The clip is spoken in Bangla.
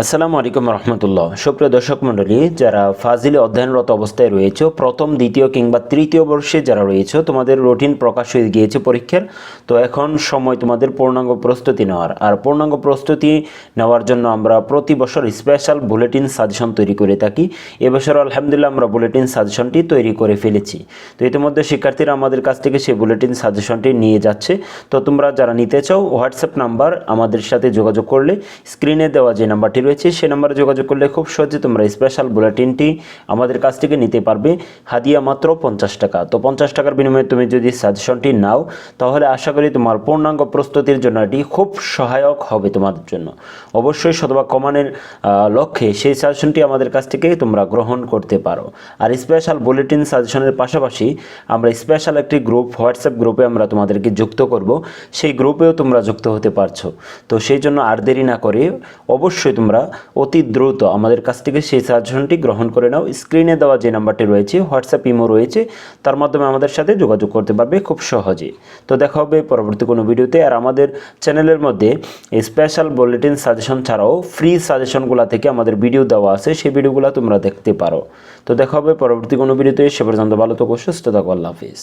আসসালামু আলাইকুম রহমতুল্লাহ। সুপ্রিয় দর্শক মণ্ডলী, যারা ফাজিলে অধ্যয়নরত অবস্থায় রয়েছে, প্রথম, দ্বিতীয় কিংবা তৃতীয় বর্ষে যারা রয়েছে, তোমাদের রুটিন প্রকাশ হয়ে গিয়েছে পরীক্ষার। তো এখন সময় তোমাদের পূর্ণাঙ্গ প্রস্তুতি নেওয়ার। আর পূর্ণাঙ্গ প্রস্তুতি নেওয়ার জন্য আমরা প্রতি বছর স্পেশাল বুলেটিন সাজেশন তৈরি করে থাকি। এবছর আলহামদুলিল্লাহ আমরা বুলেটিন সাজেশনটি তৈরি করে ফেলেছি। তো ইতিমধ্যে শিক্ষার্থীরা আমাদের কাছ থেকে সেই বুলেটিন সাজেশনটি নিয়ে যাচ্ছে। তো তোমরা যারা নিতে চাও হোয়াটসঅ্যাপ নাম্বার আমাদের সাথে যোগাযোগ করলে স্ক্রিনে দেওয়া যে নাম্বারটি রয়েছে সেই নম্বরে যোগাযোগ করলে খুব সহজে তোমরা স্পেশাল বুলেটিনটি আমাদের কাছ থেকে নিতে পারবে। হাদিয়া মাত্র পঞ্চাশ টাকা। তো পঞ্চাশ টাকার বিনিময়ে তুমি যদি সাজেশনটি নাও, তাহলে আশা করি তোমার পূর্ণাঙ্গ প্রস্তুতির জন্য এটি খুব সহায়ক হবে তোমাদের জন্য। অবশ্যই শতভাগ কমানের লক্ষ্যে সেই সাজেশনটি আমাদের কাছ থেকে তোমরা গ্রহণ করতে পারো। আর স্পেশাল বুলেটিন সাজেশনের পাশাপাশি আমরা স্পেশাল একটি গ্রুপ হোয়াটসঅ্যাপ গ্রুপে আমরা তোমাদেরকে যুক্ত করব। সেই গ্রুপেও তোমরা যুক্ত হতে পারছ। তো সেই জন্য আর দেরি না করে অবশ্যই তোমরা অতি দ্রুত আমাদের কাছ থেকে সেই সাজেশনটি গ্রহণ করে নাও। স্ক্রিনে দেওয়া যে নাম্বারটি রয়েছে, হোয়াটসঅ্যাপ ইমো রয়েছে, তার মাধ্যমে আমাদের সাথে যোগাযোগ করতে পারবে খুব সহজে। তো দেখা হবে পরবর্তী কোনো ভিডিওতে, আর আমাদের চ্যানেলের মধ্যে স্পেশাল বুলেটিন সাজেশন ছাড়াও ফ্রি সাজেশনগুলো থেকে আমাদের ভিডিও দেওয়া আছে, সেই ভিডিওগুলো তোমরা দেখতে পারো। তো দেখা হবে পরবর্তী কোনো ভিডিওতে, সে পর্যন্ত ভালো থাকো, সুস্থ থাকো, আল্লাহ হাফিজ।